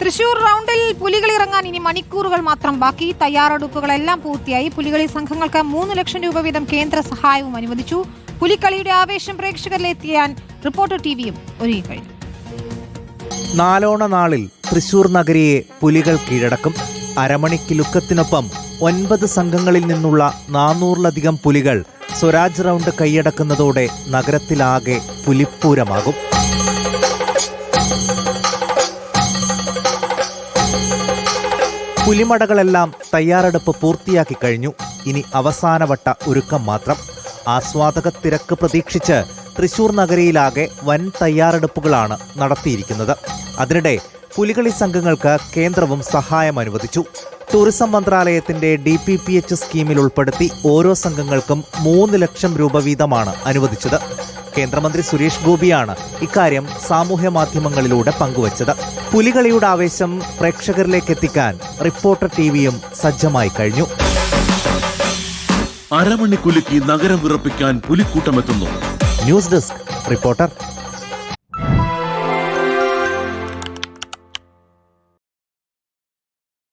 തൃശൂർ റൗണ്ടിൽ പുലികളി ഇറങ്ങാൻ ഇനി മണിക്കൂറുകൾ മാത്രം. ബാക്കി തയ്യാറെടുപ്പുകളെല്ലാം പൂർത്തിയായി. പുലികളി സംഘങ്ങൾക്ക് മൂന്ന് ലക്ഷം രൂപ വീതം കേന്ദ്ര സഹായവും അനുവദിച്ചു. പുലിക്കളിയുടെ ആവേശം പ്രേക്ഷകരിലെത്തിയാൻ റിപ്പോർട്ടർ ടിവിയും ഒരുങ്ങിക്കഴിഞ്ഞു. നാലോണ നാളിൽ തൃശൂർ നഗരിയെ പുലികൾ കീഴടക്കും. അരമണിക്കിലുക്കത്തിനൊപ്പം ഒൻപത് സംഘങ്ങളിൽ നിന്നുള്ള നാനൂറിലധികം പുലികൾ സ്വരാജ് റൗണ്ട് കൈയടക്കുന്നതോടെ നഗരത്തിലാകെ പുലിപ്പൂരമാകും. പുലിമടകളെല്ലാം തയ്യാറെടുപ്പ് പൂർത്തിയാക്കി കഴിഞ്ഞു. ഇനി അവസാനവട്ട ഒരുക്കം മാത്രം. ആസ്വാദക തിരക്ക് പ്രതീക്ഷിച്ച് തൃശൂർ നഗരിയിലാകെ വൻ തയ്യാറെടുപ്പുകളാണ് നടത്തിയിരിക്കുന്നത്. അതിനിടെ പുലികളി സംഘങ്ങൾക്ക് കേന്ദ്രവും സഹായം അനുവദിച്ചു. ടൂറിസം മന്ത്രാലയത്തിന്റെ ഡി പി പി എച്ച് സ്കീമിൽ ഉൾപ്പെടുത്തി ഓരോ സംഘങ്ങൾക്കും മൂന്ന് ലക്ഷം രൂപ വീതമാണ് അനുവദിച്ചത്. കേന്ദ്രമന്ത്രി സുരേഷ് ഗോപിയാണ് ഇക്കാര്യം സാമൂഹ്യ മാധ്യമങ്ങളിലൂടെ പങ്കുവച്ചത്. പുലികളിയുടെ ആവേശം പ്രേക്ഷകരിലേക്ക് എത്തിക്കാൻ റിപ്പോർട്ടർ ടിവിയും സജ്ജമായി കഴിഞ്ഞു. അരമണിക്കുലുക്കി നഗരം വിറപ്പിക്കാൻ പുലിക്കൂട്ടമെത്തുന്നു ന്യൂസ് ഡെസ്ക് റിപ്പോർട്ടർ.